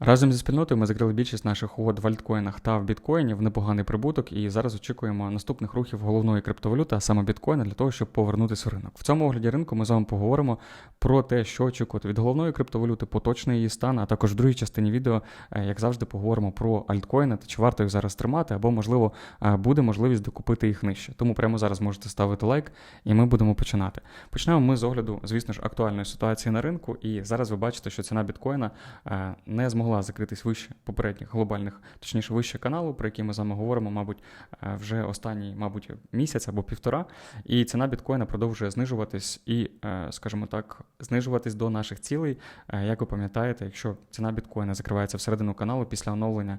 Разом зі спільнотою ми закрили більшість наших угод в альткоїнах та в біткоїні в непоганий прибуток, і зараз очікуємо наступних рухів головної криптовалюти, а саме біткоїна, для того, щоб повернутися в ринок. В цьому огляді ринку ми з вами поговоримо про те, що очікувати від головної криптовалюти, поточний її стан, а також в другій частині відео, е, як завжди, поговоримо про альткоїни та чи варто їх зараз тримати, або можливо е, буде можливість докупити їх нижче. Тому прямо зараз можете ставити лайк, і ми будемо починати. Почнемо ми з огляду, звісно ж, актуальної ситуації на ринку. І зараз ви бачите, що ціна біткоїна е, не змогла закритись вище попередніх глобальних, точніше вище каналу, про який ми з вами говоримо, мабуть, е, вже останній, мабуть, місяць або півтора. І ціна біткоїна продовжує знижуватись і, е, скажімо так, знижуватись до наших цілей. Е, Як ви пам'ятаєте, якщо ціна біткоїна закривається всередину каналу після оновлення,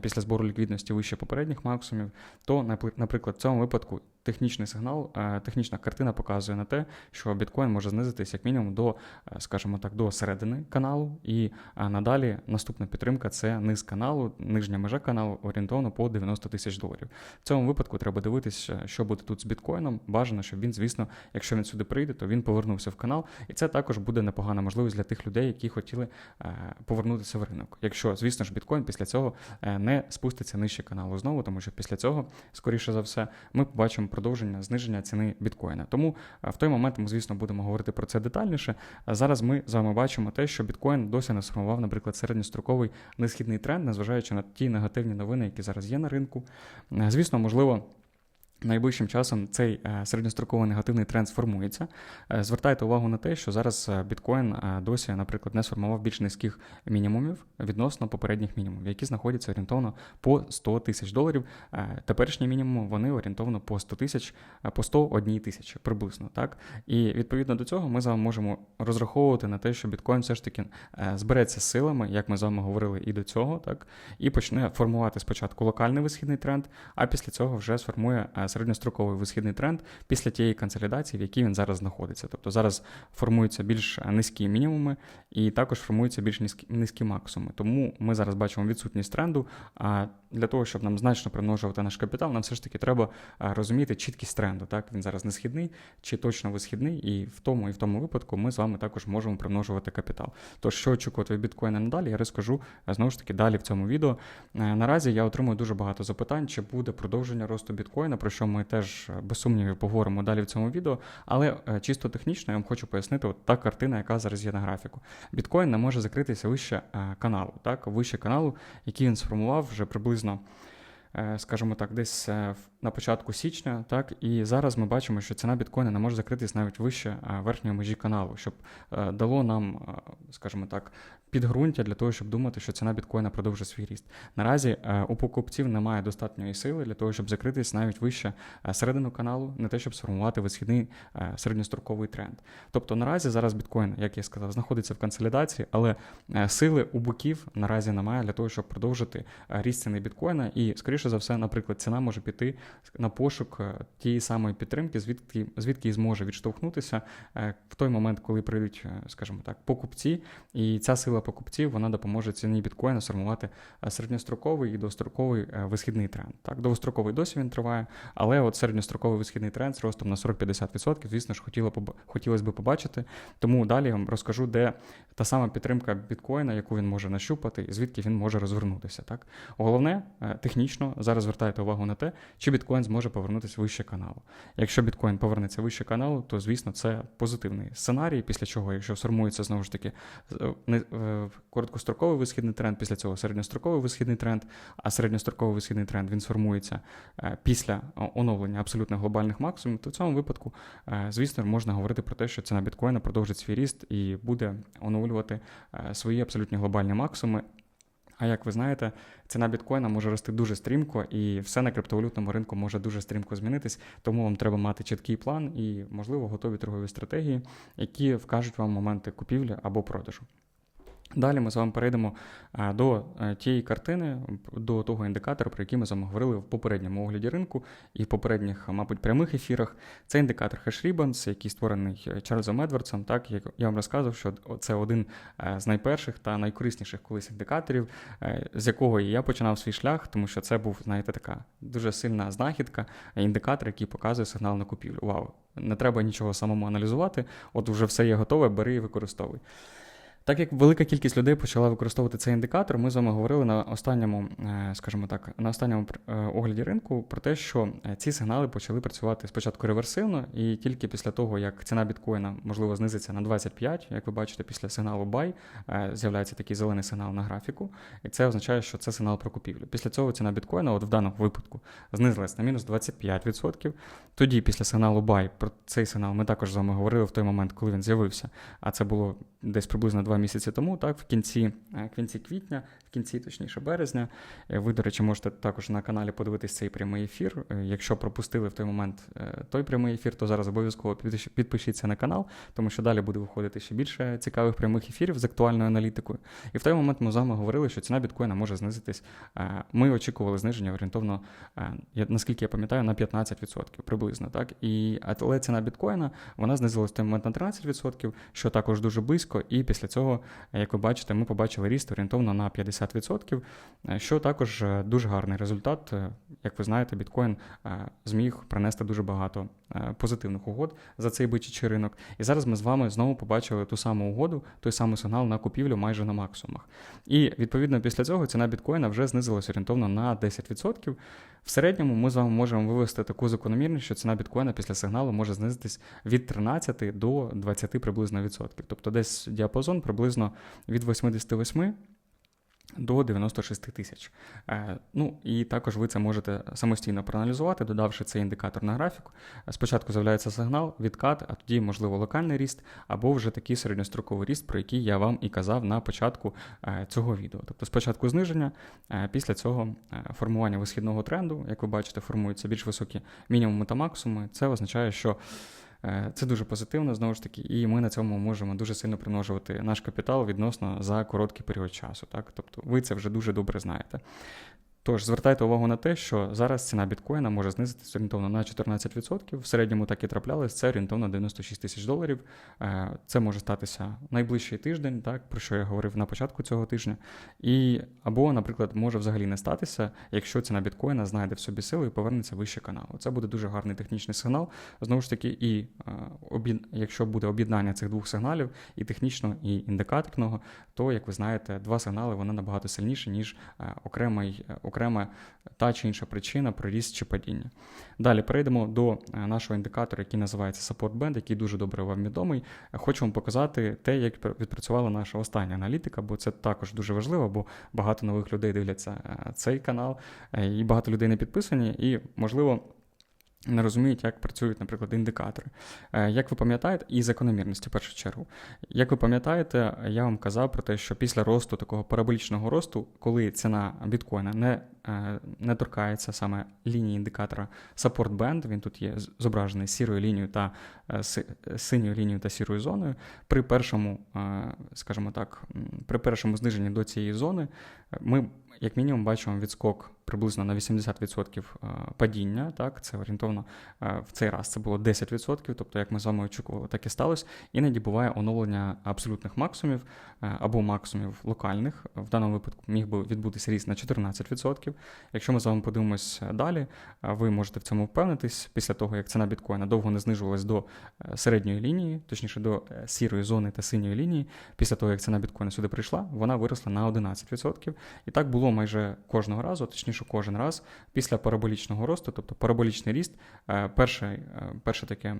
після збору ліквідності вище попередніх максимумів, то, наприклад, в цьому випадку технічний сигнал, е, технічна картина показує на те, що біткоін може знизитись як мінімум до, е, скажімо так, до середини каналу, і е, надалі наступна підтримка це низ каналу, нижня межа каналу орієнтовно по 90 тисяч доларів. В цьому випадку треба дивитися, що буде тут з біткоїном. Бажано, щоб він, звісно, якщо він сюди прийде, то він повернувся в канал, і це також буде непогана можливість для тих людей, які хотіли повернутися в ринок. Якщо, звісно ж, біткоін після цього не спуститься нижче каналу знову, тому що після цього, скоріше за все, ми побачимо продовження зниження ціни біткоїна. Тому е, в той момент ми, звісно, будемо говорити про це детальніше. Зараз ми з вами бачимо те, що біткоін досі не сформував, наприклад, середньостроковий несхідний тренд, незважаючи на ті негативні новини, які зараз є на ринку. Е, Звісно, можливо. Найближчим часом цей е, середньостроковий негативний тренд сформується. Е, Звертайте увагу на те, що зараз е, біткоін досі, наприклад, не сформував більш низьких мінімумів відносно попередніх мінімумів, які знаходяться орієнтовно по 100 тисяч доларів. Теперішні мінімуми вони орієнтовно по 100 тисяч, по 101 тисячі приблизно. Так і відповідно до цього ми з вами можемо розраховувати на те, що біткоін все ж таки збереться силами, як ми з вами говорили і до цього, так і почне формувати спочатку локальний висхідний тренд, а після цього вже сформує середньостроковий висхідний тренд після тієї консолідації, в якій він зараз знаходиться. Тобто зараз формуються більш низькі мінімуми і також формуються більш низькі, низькі максимуми. Тому ми зараз бачимо відсутність тренду. А для того, щоб нам значно примножувати наш капітал, нам все ж таки треба розуміти чіткість тренду. Так він зараз не східний чи точно висхідний, і в тому і в тому випадку ми з вами також можемо примножувати капітал. Тож, що очікувати від біткоїна надалі, я розкажу знову ж таки далі в цьому відео. Е, Наразі я отримую дуже багато запитань, чи буде продовження росту біткоїна, про що ми теж е, без сумнівів поговоримо далі в цьому відео. Але е, чисто технічно я вам хочу пояснити от та картина, яка зараз є на графіку. Біткоін не може закритися вище е, каналу, так, вище каналу, який він сформував вже приблизно. Скажімо так, десь в- на початку січня, так і зараз ми бачимо, що ціна біткоїна не може закритись навіть вище верхньої межі каналу, щоб е, дало нам, е, скажімо так, підґрунтя для того, щоб думати, що ціна біткоїна продовжує свій ріст. Наразі е, у покупців немає достатньої сили для того, щоб закритись навіть вище середину каналу, не те, щоб сформувати висхідний середньостроковий тренд. Тобто наразі зараз біткоін, як я сказав, знаходиться в консолідації, але сили у боків наразі немає для того, щоб продовжити ріст ціни біткоїна. І, скоріше за все, наприклад, ціна може піти на пошук е, тієї самої підтримки, звідки звідки і зможе відштовхнутися е, в той момент, коли прийдуть, е, скажімо так, покупці, і ця сила покупців вона допоможе ціні біткоїна сформувати середньостроковий і довгостроковий е, висхідний тренд. Так, довгостроковий досі він триває, але от середньостроковий висхідний тренд з ростом на 40-50%, звісно ж, хотіло хотілося б побачити. Тому далі я вам розкажу, де та сама підтримка біткоїна, яку він може нащупати, і звідки він може розвернутися. Так, головне технічно зараз звертайте увагу на те, чи біткоін зможе повернутися вище каналу. Якщо біткоін повернеться вище каналу, то звісно це позитивний сценарій, після чого, якщо сформується знову ж таки е, е, короткостроковий висхідний тренд, після цього середньостроковий висхідний тренд, а середньостроковий висхідний тренд він сформується е, після оновлення абсолютно глобальних максимумів, то в цьому випадку, звісно, можна говорити про те, що ціна біткоїна продовжить свій ріст і буде оновлювати свої абсолютні глобальні максимуми. А як ви знаєте, ціна біткоїна може рости дуже стрімко, і все на криптовалютному ринку може дуже стрімко змінитись. Тому вам треба мати чіткий план і, можливо, готові торгові стратегії, які вкажуть вам моменти купівлі або продажу. Далі ми з вами перейдемо е, до е, тієї картини, до того індикатора, про який ми з вами говорили в попередньому огляді ринку і в попередніх, мабуть, прямих ефірах. Це індикатор HashRibbons, який створений е, Чарльзом Едвардсом. Так, як я вам розказував, що це один е, з найперших та найкорисніших колись індикаторів, е, з якого я починав свій шлях, тому що це був, знаєте, така дуже сильна знахідка, е, індикатор, який показує сигнал на купівлю. Вау! Не треба нічого самому аналізувати, от вже все є готове, бери і використовуй. Так як велика кількість людей почала використовувати цей індикатор, ми з вами говорили на останньому, е, скажімо так, на останньому е, огляді ринку про те, що е, ці сигнали почали працювати спочатку реверсивно, і тільки після того, як ціна біткоїна можливо знизиться на 25, як ви бачите, після сигналу buy з'являється такий зелений сигнал на графіку, і це означає, що це сигнал про купівлю. Після цього ціна біткоїна, от в даному випадку, знизилась на мінус 25%. Тоді, після сигналу buy, про цей сигнал ми також з вами говорили в той момент, коли він з'явився, а це було десь приблизно 2 місяці тому, так, в кінці е, в кінці квітня, в кінці, точніше, березня. Е, ви, до речі, можете також на каналі подивитись цей прямий ефір. Е, якщо пропустили в той момент той прямий ефір, то зараз обов'язково підпишіться на канал, тому що далі буде виходити ще більше цікавих прямих ефірів з актуальною аналітикою. І в той момент ми з вами говорили, що ціна біткоїна може знизитись. Ми очікували зниження орієнтовно, наскільки я пам'ятаю, на 15% приблизно. так. І але ціна біткоїна вона знизилась в той момент на 13%, що також дуже близько. І після цього як ви бачите, ми побачили ріст орієнтовно на 50%, е, що також е, дуже гарний результат. Е, як ви знаєте, біткоін зміг принести дуже багато позитивних угод за цей бичачий ринок. І зараз ми з вами знову побачили ту саму угоду, той самий сигнал на купівлю майже на максимумах. І відповідно після цього ціна біткоїна вже знизилася орієнтовно на 10%. В середньому ми з вами можемо вивести таку закономірність, що ціна біткоїна після сигналу може знизитись від 13 до 20 приблизно відсотків. Тобто десь діапазон приблизно від 88 до 96 тисяч. Е, ну і також ви це можете самостійно проаналізувати, додавши цей індикатор на графіку. Спочатку з'являється сигнал, відкат, а тоді, можливо, локальний ріст, або вже такий середньостроковий ріст, про який я вам і казав на початку е, цього відео. Тобто спочатку зниження, е, після цього формування висхідного тренду, як ви бачите, формуються більш високі мінімуми та максимуми. Це означає, що це дуже позитивно, знову ж таки, і ми на цьому можемо дуже сильно примножувати наш капітал відносно за короткий період часу. Так? Тобто ви це вже дуже добре знаєте. Тож звертайте увагу на те, що зараз ціна біткоїна може знизитися орієнтовно на 14%. В середньому так і траплялось, це орієнтовно 96 тисяч доларів. Е, це може статися найближчий тиждень, так про що я говорив на початку цього тижня. І або, наприклад, може взагалі не статися, якщо ціна біткоїна знайде в собі сили і повернеться вище каналу. Це буде дуже гарний технічний сигнал. Знову ж таки, і е, якщо буде об'єднання цих двох сигналів, і технічного, і індикаторного, то як ви знаєте, два сигнали вони набагато сильніші, ніж е, окремий окрема та чи інша причина про ріст чи падіння. Далі перейдемо до е, нашого індикатора, який називається Support Band, який дуже добре вам відомий. Хочу вам показати те, як відпрацювала наша остання аналітика, бо це також дуже важливо, бо багато нових людей дивляться е, цей канал, е, і багато людей не підписані, і можливо не розуміють, як працюють, наприклад, індикатори. Е, як ви пам'ятаєте, і закономірності в першу чергу. Як ви пам'ятаєте, я вам казав про те, що після росту такого параболічного росту, коли ціна біткоїна не е, не торкається саме лінії індикатора Support Band, він тут є зображений сірою лінією та е, синьою лінією та сірою зоною. При першому, скажімо так, при першому зниженні до цієї зони ми, як мінімум, бачимо відскок приблизно на 80% е, падіння. Так, Це орієнтовно е, в цей раз це було 10%, тобто, як ми з вами очікували, так і сталося. Іноді буває оновлення абсолютних максимумів е, або максимумів локальних. В даному випадку міг би відбутися ріст на 14%. Якщо ми з вами подивимось далі, ви можете в цьому впевнитись після того, як ціна біткоїна довго не знижувалась до середньої лінії, точніше до сірої зони та синьої лінії. Після того, як ціна біткоїна сюди прийшла, вона виросла на 11%. І так було майже кожного разу, точніше кожен раз після параболічного росту, тобто параболічний ріст, е, перший, е, перше таке.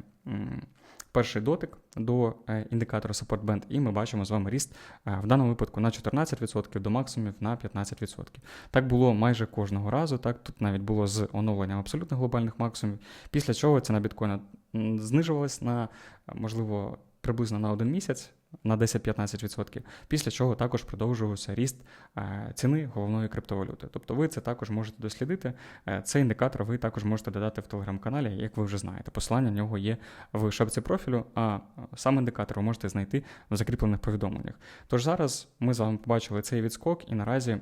Перший дотик до е, індикатора Support Band, і ми бачимо з вами ріст в даному випадку на 14% до максимумів на 15%. Так було майже кожного разу. Так Тут навіть було з оновленням абсолютно глобальних максимумів, після чого ціна біткоїна знижувалась на, можливо, приблизно на один місяць на 10-15%, після чого також продовжувався ріст е, ціни головної криптовалюти. Тобто ви це також можете дослідити. Е, цей індикатор ви також можете додати в телеграм-каналі, як ви вже знаєте. Посилання на нього є в шапці профілю, а сам індикатор ви можете знайти в закріплених повідомленнях. Тож зараз ми з вами побачили цей відскок, і наразі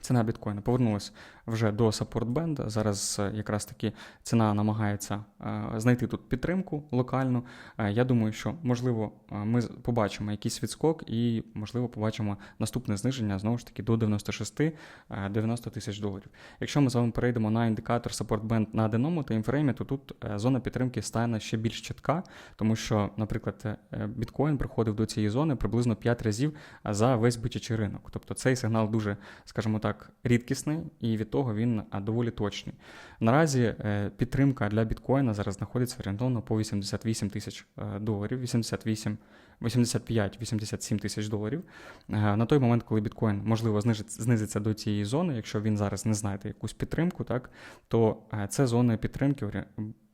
Ціна біткоїна повернулася вже до саппорт бенда. Зараз е, якраз таки ціна намагається е, знайти тут підтримку локальну. Е, я думаю, що можливо ми побачимо якийсь відскок, і можливо побачимо наступне зниження знову ж таки до 96-90 тисяч доларів. Якщо ми з вами перейдемо на індикатор саппорт бенд на денному таймфреймі, то тут зона підтримки стане ще більш чітка, тому що, наприклад, біткоін приходив до цієї зони приблизно 5 разів за весь бичачий ринок. Тобто цей сигнал дуже, скажімо так так рідкісний, і від того він доволі точний. Наразі е, підтримка для біткоїна зараз знаходиться орієнтовно по 88 тисяч е, доларів, 88 85-87 тисяч доларів. Е, на той момент, коли біткоін можливо знизиться до цієї зони, якщо він зараз не знайде якусь підтримку, так то це зона підтримки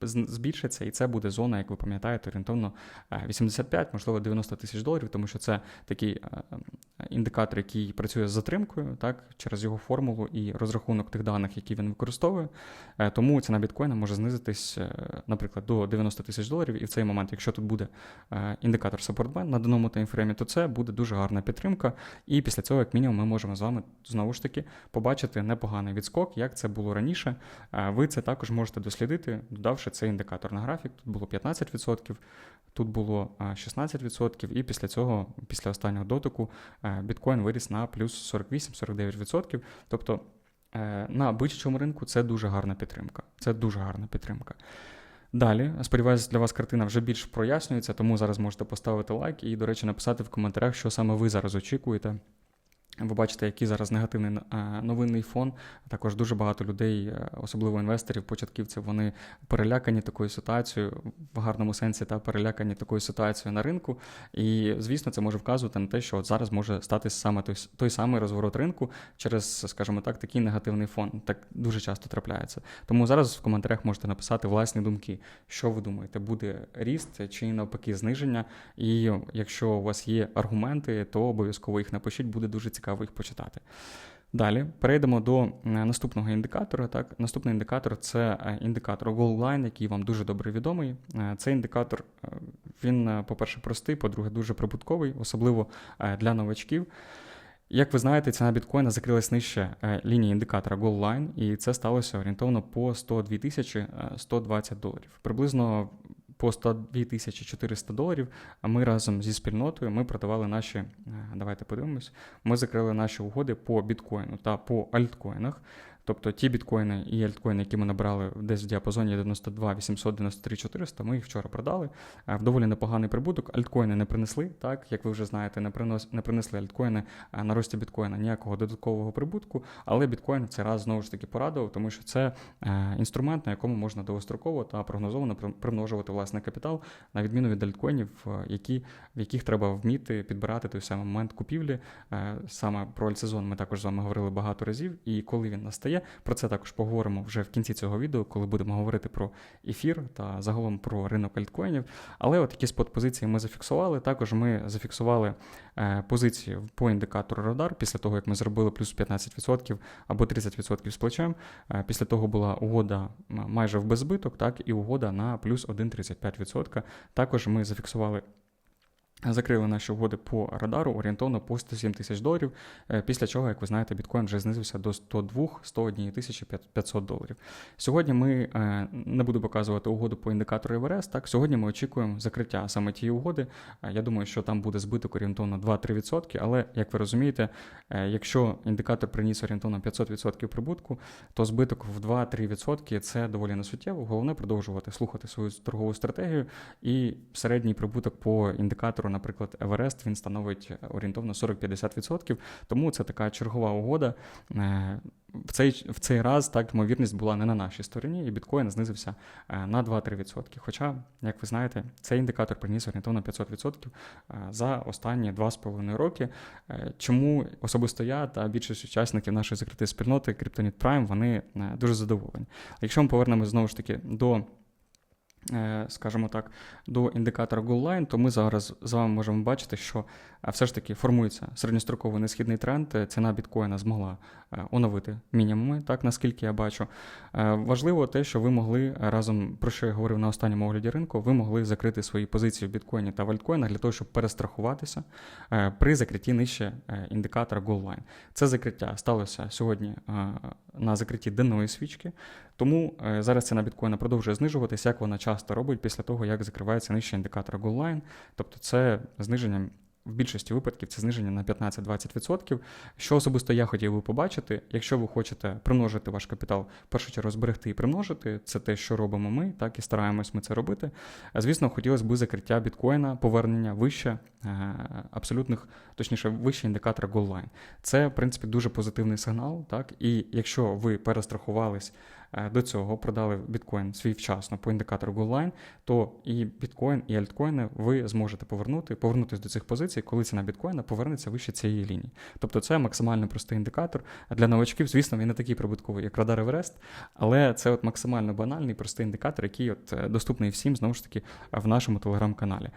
збільшиться, і це буде зона, як ви пам'ятаєте, орієнтовно 85, можливо, 90 тисяч доларів, тому що це такий індикатор, який працює з затримкою, так, через його формулу і розрахунок тих даних, які він використовує. Е, тому ціна біткоїна може знизитись, е, наприклад, до 90 тисяч доларів. І в цей момент, якщо тут буде е, індикатор support на даному таймфреймі, то це буде дуже гарна підтримка. І після цього, як мінімум, ми можемо з вами знову ж таки побачити непоганий відскок, як це було раніше. Ви це також можете дослідити, додавши цей індикатор на графік. Тут було 15%. Тут було 16%, і після цього, після останнього дотику, біткоін виріс на плюс 48-49%. Тобто е, на бичачому ринку це дуже гарна підтримка. Це дуже гарна підтримка. Далі, сподіваюся, для вас картина вже більш прояснюється, тому зараз можете поставити лайк і, до речі, написати в коментарях, що саме ви зараз очікуєте. Ви бачите, який зараз негативний е, новинний фон. Також дуже багато людей, е, особливо інвесторів, початківців, вони перелякані такою ситуацією, в гарному сенсі та перелякані такою ситуацією на ринку. І, звісно, це може вказувати на те, що от зараз може статися саме той той самий розворот ринку через, скажімо так, такий негативний фон. Так дуже часто трапляється. Тому зараз в коментарях можете написати власні думки, що ви думаєте, буде ріст чи навпаки зниження. І якщо у вас є аргументи, то обов'язково їх напишіть, буде дуже цікаво цікаво їх почитати. Далі перейдемо до е, наступного індикатора. Так, Наступний індикатор це е, індикатор Goal який вам дуже добре відомий. Е, цей індикатор, він, по-перше, простий, по-друге, дуже прибутковий, особливо для новачків. Як ви знаєте, ціна біткоїна закрилась нижче лінії індикатора Goal і це сталося орієнтовно по 102 тисячі 120 доларів. Приблизно по 102 тисячі 400 доларів. А ми разом зі спільнотою ми продавали наші. Е, давайте подивимось. Ми закрили наші угоди по біткоїну та по альткоїнах. Тобто ті біткоїни і альткоїни, які ми набрали десь в діапазоні 92 800, 93 400, ми їх вчора продали. В доволі непоганий прибуток. Альткоїни не принесли, так як ви вже знаєте, не принос, не принесли альткоїни на рості біткоїна ніякого додаткового прибутку. Але біткоін в цей раз знову ж таки порадував, тому що це е, інструмент, на якому можна довгостроково та прогнозовано примножувати власний капітал, на відміну від альткоїнів, е, які, в яких треба вміти підбирати той самий момент купівлі. Е, саме про альтсезон ми також з вами говорили багато разів, і коли він настає є. Про це також поговоримо вже в кінці цього відео, коли будемо говорити про ефір та загалом про ринок альткоїнів. Але от такі спот-позиції ми зафіксували. Також ми зафіксували е, позиції по індикатору радар після того, як ми зробили плюс 15% або 30% з плечем. Е, після того була угода майже в безбиток, так і угода на плюс 1,35%. Також ми зафіксували. Закрили наші угоди по радару орієнтовно по 107 тисяч доларів. Е, після чого, як ви знаєте, біткоін вже знизився до 102-101 тисячі 500 доларів. Сьогодні ми е, не буду показувати угоду по індикатору Еверест. Так, сьогодні ми очікуємо закриття саме тієї угоди. Е, я думаю, що там буде збиток орієнтовно 2-3%. Але як ви розумієте, якщо індикатор приніс орієнтовно 500% прибутку, то збиток в 2-3% це доволі несуттєво. Головне продовжувати слухати свою торгову стратегію і середній прибуток по індикатору сектору, наприклад, Еверест, він становить орієнтовно 40-50%, тому це така чергова угода. Е, в цей в цей раз так ймовірність була не на нашій стороні, і біткоін знизився е, на 2-3%. Хоча, як ви знаєте, цей індикатор приніс орієнтовно 500% е, за останні 2,5 роки. Чому особисто я та більшість учасників нашої закритої спільноти Kryptonit Prime, вони дуже задоволені. Якщо ми повернемось знову ж таки до скажімо так, до індикатора Goal Line, то ми зараз з вами можемо бачити, що е, все ж таки формується середньостроковий несхідний тренд. Ціна біткоїна змогла оновити мінімуми, так наскільки я бачу. Важливо те, що ви могли разом, про що я говорив на останньому огляді ринку, ви могли закрити свої позиції в біткоїні та в альткоїнах для того, щоб перестрахуватися при закритті нижче індикатора Goal Line. Це закриття сталося сьогодні на закритті денної свічки. Тому е, зараз ціна біткоїна продовжує знижуватися, як вона часто робить після того, як закривається нижче індикатор Goal Тобто це зниження. В більшості випадків це зниження на 15-20%. Що особисто я хотів би побачити, якщо ви хочете примножити ваш капітал, в першу чергу зберегти і примножити, це те, що робимо ми, так і стараємось ми це робити. Звісно, хотілося б закриття біткоїна, повернення вище е, абсолютних, точніше, вище індикатора Goal Це, в принципі, дуже позитивний сигнал. Так, І якщо ви перестрахувались до цього продали біткоін свій вчасно по індикатору GoalLine, то і біткоін, і альткоїни ви зможете повернути, повернутися до цих позицій, коли ціна біткоїна повернеться вище цієї лінії. Тобто це максимально простий індикатор. Для новачків, звісно, він не такий прибутковий, як Радар Еверест, але це от максимально банальний простий індикатор, який от е, доступний всім знову ж таки в нашому телеграм-каналі.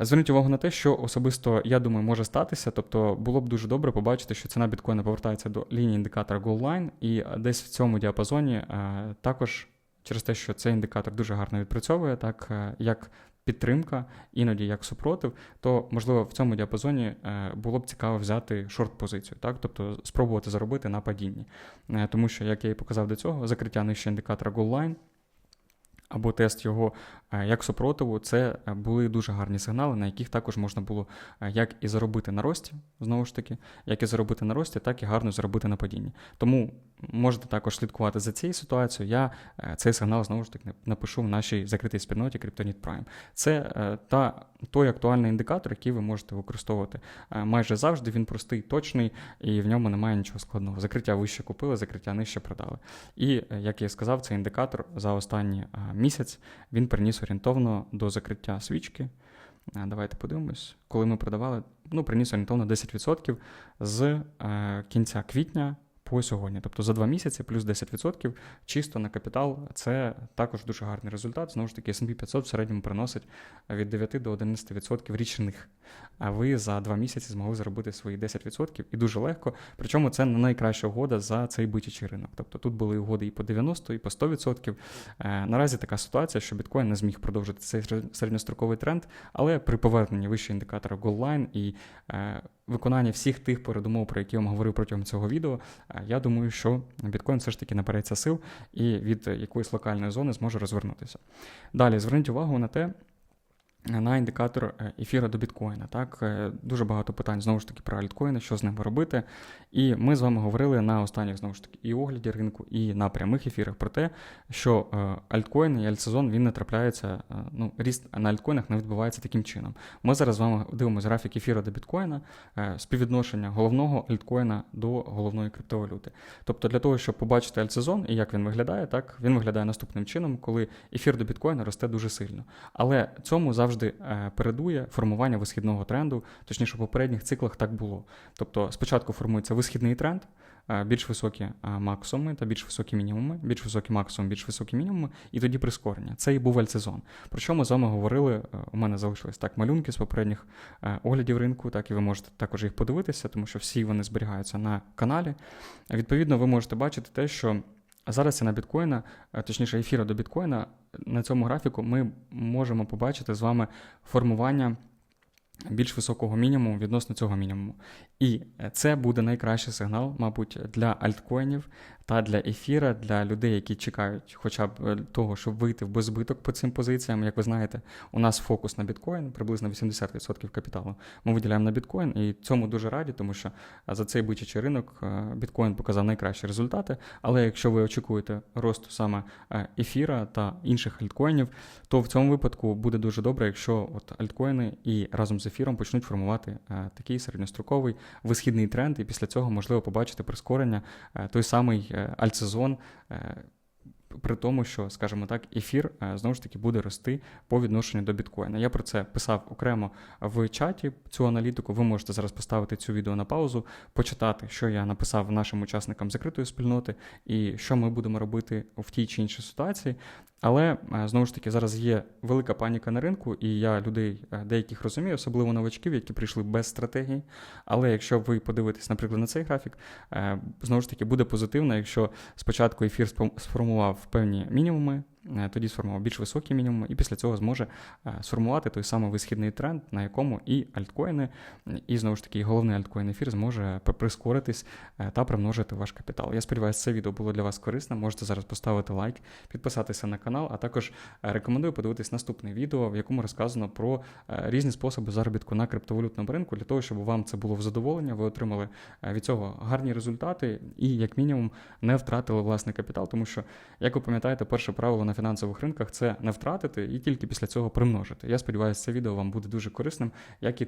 Зверніть увагу на те, що особисто я думаю може статися. Тобто було б дуже добре побачити, що ціна біткоїна повертається до лінії індикатора Goal Line, і десь в цьому діапазоні е, також через те, що цей індикатор дуже гарно відпрацьовує, так е, як підтримка, іноді як супротив, то можливо в цьому діапазоні е, було б цікаво взяти шорт-позицію, так, тобто спробувати заробити на падінні. Тому що, як я і показав до цього, закриття нижче індикатора Goal Line або тест його Е, як супротиву, це е, були дуже гарні сигнали, на яких також можна було е, як і заробити на рості, знову ж таки, як і заробити на рості, так і гарно заробити на падінні. Тому можете також слідкувати за цією ситуацією. Я цей сигнал знову ж таки напишу в нашій закритій спільноті Cryptonit Prime. Це та той актуальний індикатор, який ви можете використовувати майже завжди. Він простий, точний і в ньому немає нічого складного. Закриття вище купили, закриття нижче продали. І як я сказав, цей індикатор за останній місяць він приніс орієнтовно до закриття свічки. Давайте подивимось, коли ми продавали, ну, приніс орієнтовно 10% з е, кінця квітня по сьогодні. Тобто за два місяці плюс 10% чисто на капітал це також дуже гарний результат. Знову ж таки, S&P 500 в середньому приносить від 9 до 11% річних. А ви за два місяці змогли заробити свої 10% і дуже легко. Причому це не найкраща угода за цей битічий ринок. Тобто тут були угоди і по 90, і по 100%. Е, наразі така ситуація, що біткоін не зміг продовжити цей середньостроковий тренд, але при поверненні вище індикатора Goal і е, виконання всіх тих передумов, про які я вам говорив протягом цього відео, е, я думаю, що біткоін все ж таки набереться сил і від якоїсь локальної зони зможе розвернутися. Далі зверніть увагу на те, на індикатор е, ефіра до біткоїна. Так, е, Дуже багато питань знову ж таки про альткоїни, що з ними робити. І ми з вами говорили на останніх знову ж таки і огляді ринку, і на прямих ефірах про те, що е, альткоїни і альтсезон він не трапляється, ну, ріст на альткоїнах не відбувається таким чином. Ми зараз з вами дивимося графік ефіра до біткоїна, співвідношення головного альткоїна до головної криптовалюти. Тобто для того, щоб побачити альтсезон і як він виглядає, так він виглядає наступним чином, коли ефір до біткоїна росте дуже сильно. Але цьому завжди завжди е, передує формування висхідного тренду, точніше, в попередніх циклах так було. Тобто спочатку формується висхідний тренд, е, більш високі е, максимуми та більш високі мінімуми, більш високі максимуми, більш високі мінімуми, і тоді прискорення. Це і був альтсезон. Про що ми з вами говорили? У мене залишились так малюнки з попередніх оглядів ринку, так і ви можете також їх подивитися, тому що всі вони зберігаються на каналі. Відповідно, ви можете бачити те, що. Зараз ціна біткоїна, е, точніше, ефіра до біткоїна, на цьому графіку ми можемо побачити з вами формування більш високого мінімуму відносно цього мінімуму. І це буде найкращий сигнал, мабуть, для альткоїнів та для ефіра, для людей, які чекають хоча б е, того, щоб вийти в беззбиток по цим позиціям. Як ви знаєте, у нас фокус на біткоін, приблизно 80% капіталу. Ми виділяємо на біткоін, і цьому дуже раді, тому що за цей бичачий ринок е, біткоін показав найкращі результати. Але якщо ви очікуєте росту саме е, ефіра та інших альткоїнів, то в цьому випадку буде дуже добре, якщо от альткоїни і разом з ефіром почнуть формувати такий середньостроковий висхідний тренд, і після цього можливо побачити прискорення той самий альтсезон при тому, що, скажімо так, ефір е, знову ж таки буде рости по відношенню до біткоїна. Я про це писав окремо в чаті цю аналітику. Ви можете зараз поставити цю відео на паузу, почитати, що я написав нашим учасникам закритої спільноти, і що ми будемо робити в тій чи іншій ситуації. Але е, знову ж таки зараз є велика паніка на ринку, і я людей е, деяких розумію, особливо новачків, які прийшли без стратегії. Але якщо ви подивитесь, наприклад, на цей графік, знову ж таки буде позитивно, якщо спочатку ефір спом- сформував певні мінімуми, тоді сформував більш високі мінімуми, і після цього зможе е, сформувати той самий висхідний тренд, на якому і альткоїни, і знову ж таки головний альткоін ефір зможе прискоритись е, та примножити ваш капітал. Я сподіваюся, це відео було для вас корисним. Можете зараз поставити лайк, підписатися на канал, а також е, рекомендую подивитись наступне відео, в якому розказано про е, різні способи заробітку на криптовалютному ринку, для того, щоб вам це було в задоволення, ви отримали е, від цього гарні результати і, як мінімум, не втратили власний капітал, тому що, як ви пам'ятаєте, перше правило на фінансових ринках це не втратити і тільки після цього примножити. Я сподіваюся, це відео вам буде дуже корисним, як і